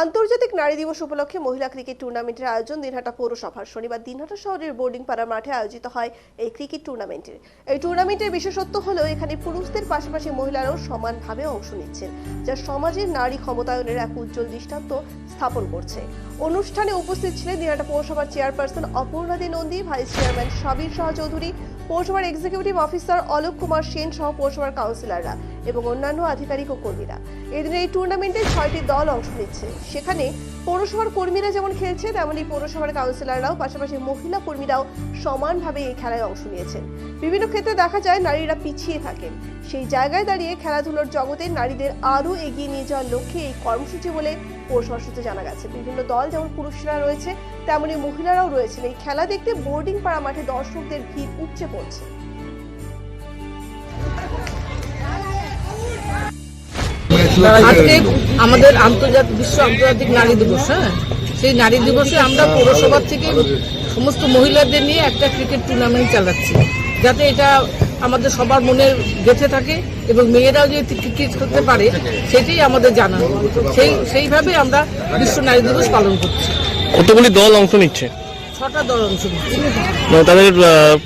আন্তর্জাতিক নারী দিবস উপলক্ষে মহিলা ক্রিকেট টুর্নামেন্টের আয়োজন দিনহাটা পৌরসভার। শনিবার দিনহাটা শহরের বোর্ডিং পাড়া মাঠে আয়োজিত হয় এই ক্রিকেট টুর্নামেন্টের। এই টুর্নামেন্টের বিশেষত্ব হলো, এখানে পুরুষদের পাশাপাশি মহিলারাও সমানভাবে অংশ নিচ্ছেন, যা সমাজের নারী ক্ষমতায়নের এক উজ্জ্বল দৃষ্টান্ত স্থাপন করছে। অনুষ্ঠানে উপস্থিত ছিলেন দিনহাটা পৌরসভার chairperson অপর্ণাদি Nandi, vice chairman Sabir Shah Chowdhury পৌরসভার এক্সিকিউটিভ অফিসার অলোক কুমার সেন সহ পৌরসভার কাউন্সিলররা এবং অন্যান্য আধিকারিক ও কর্মীরা। এদিন এই টুর্নামেন্টে ছয়টি দল অংশ নিচ্ছে। সেখানে পৌরসভার কর্মীরা যেমন খেলছে, তেমনই পৌরসভার কাউন্সিলররাও পাশাপাশি মহিলা কর্মীরাও সমানভাবে এই খেলায় অংশ নিয়েছেন। বিভিন্ন ক্ষেত্রে দেখা যায়, নারীরা পিছিয়ে থাকেন। সেই জায়গায় দাঁড়িয়ে খেলাধুলোর জগতে নারীদের আরও এগিয়ে নিয়ে যাওয়ার লক্ষ্যে এই কর্মসূচি বলে পৌরসভা সূত্রে জানা গেছে। বিভিন্ন দল যেমন পুরুষরা রয়েছে, তেমনি মহিলারাও রয়েছেন। এই খেলা দেখতে বোর্ডিং পাড়া মাঠে দর্শকদের ভিড় উপচে পড়ছে। আজকে আমাদের আন্তর্জাতিক, বিশ্ব আন্তর্জাতিক নারী দিবস হ্যাঁ? সেই নারী দিবসে আমরা পৌরসভা থেকে সমস্ত মহিলাদের নিয়ে একটা ক্রিকেট টুর্নামেন্ট চালাচ্ছি। যাতে এটা আমাদের সবার মনে গেঁথে থাকে এবং মেয়েরাও যে ক্রিকেট করতে পারে সেটাই আমাদের জানানো সেই সেইভাবে আমরা বিশ্ব নারী দিবস পালন করছি। কতগুলি দল অংশ নিচ্ছে? ছটা দল অংশ নিচ্ছে। মানে তাদের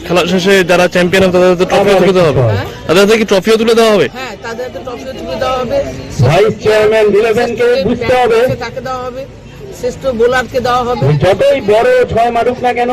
খেলা শেষে যারা চ্যাম্পিয়ন হবে তাদের তো ট্রফিও তুলে দেওয়া হবে। হ্যাঁ। তাদের হাতে কি ট্রফিও তুলে দেওয়া হবে? হ্যাঁ তাদের হাতে ট্রফিও তুলে দেওয়া হবে। ভাইস চেয়ারম্যান ইলেভেনকে বুঝতে হবে। তাকে দেওয়া হবে। শ্রেষ্ঠ বোলারকে দেওয়া হবে। যতই বড় ছয় মারুক না কেন